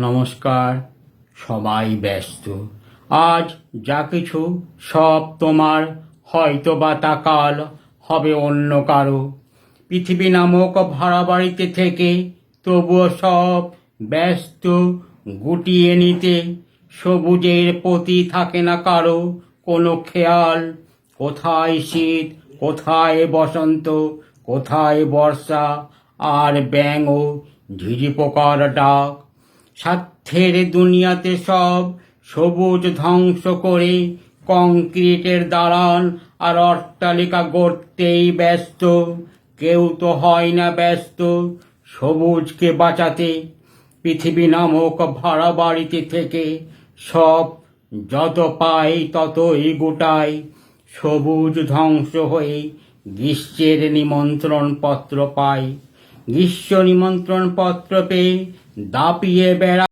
নমস্কার, সবাই ব্যস্ত। আজ যা কিছু, সব তোমার হয়তো বা তা কাল হবে অন্য কারও। পৃথিবী নামক ভাড়া বাড়িতে থেকে তবুও সব ব্যস্ত গুটিয়ে নিতে সবুজের প্রতি থাকে না কারও কোনো খেয়াল। কোথায় শীত, কোথায় বসন্ত, কোথায় বর্ষা, আর ব্যাঙ ও ঝিঝি পোকার ডাক। স্বার্থের দুনিয়াতে সব সবুজ ধ্বংস করে কংক্রিটের দালান আর অট্টালিকা গড়তেই ব্যস্ত। কেউ তো হয় না ব্যস্ত সবুজকে বাঁচাতে। পৃথিবী নামক ভাড়া বাড়িতে থেকে সব যত পাই ততই গোটাই সবুজ ধ্বংস হয়ে গ্রীষ্মের নিমন্ত্রণ পত্র পাই গ্রীষ্ম নিমন্ত্রণ পত্র পেয়ে দাপিয়ে বেড়া